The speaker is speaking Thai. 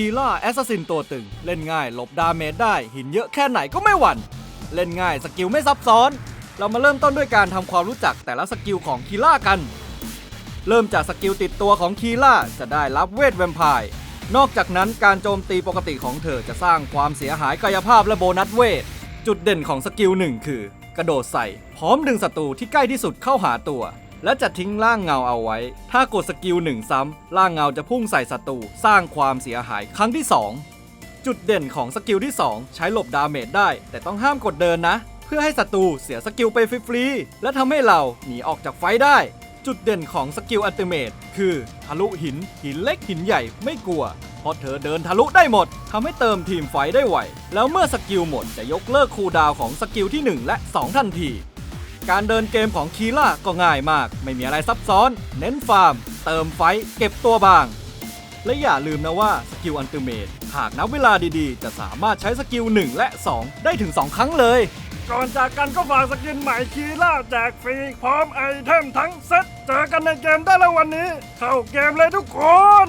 คีล่าแอสซัสซินตัวตึง เล่นง่ายหลบดาเมจได้หินเยอะแค่ไหนก็ไม่หวั่น เล่นง่ายสกิลไม่ซับซ้อน เรามาเริ่มต้นด้วยการทำความรู้จักแต่ละสกิลของคีล่ากัน เริ่มจากสกิลติดตัวของคีล่าจะได้รับเวทแวมไพร์นอกจากนั้นการโจมตีปกติของเธอจะสร้างความเสียหายกายภาพและโบนัสเวท จุดเด่นของสกิลหนึ่งคือ กระโดดใส่ พร้อมดึงศัตรูที่ใกล้ที่สุดเข้าหาตัว และจะทิ้งร่างเงาเอาไว้ ถ้ากดสกิลหนึ่งซ้ำร่างเงาจะพุ่งใส่ศัตรูสร้างความเสียหายครั้งที่ 2 จุดเด่นของสกิลที่ 2 ใช้หลบดาเมจได้ แต่ต้องห้ามกดเดินนะ เพื่อให้ศัตรูเสียสกิลไปฟรีๆและทำให้เราหนีออกจากไฟได้ จุดเด่นของสกิลอัลติเมทคือทะลุหินหินเล็กหินใหญ่ไม่กลัวเพราะเธอเดินทะลุได้หมดทำให้เติมทีมไฟได้ไว แล้วเมื่อสกิลหมดจะยกเลิกคูลดาวของสกิลที่ 1 และ 2 ทันที การเดินเกมของคีล่าก็ง่ายมาก ไม่มีอะไรซับซ้อน เน้นฟาร์ม เติมไฟเก็บตัวบาง และอย่าลืมนะว่าสกิลอันติเมทหากนับเวลาดีๆ จะสามารถใช้สกิล 1 และ 2 ได้ถึง 2 ครั้งเลย ก่อนจากกันก็ฝากสกินใหม่คีล่าแจกฟรี พร้อมไอเทมทั้งเซ็ตเจอกันในเกมได้แล้ววันนี้ เข้าเกมเลยทุกคน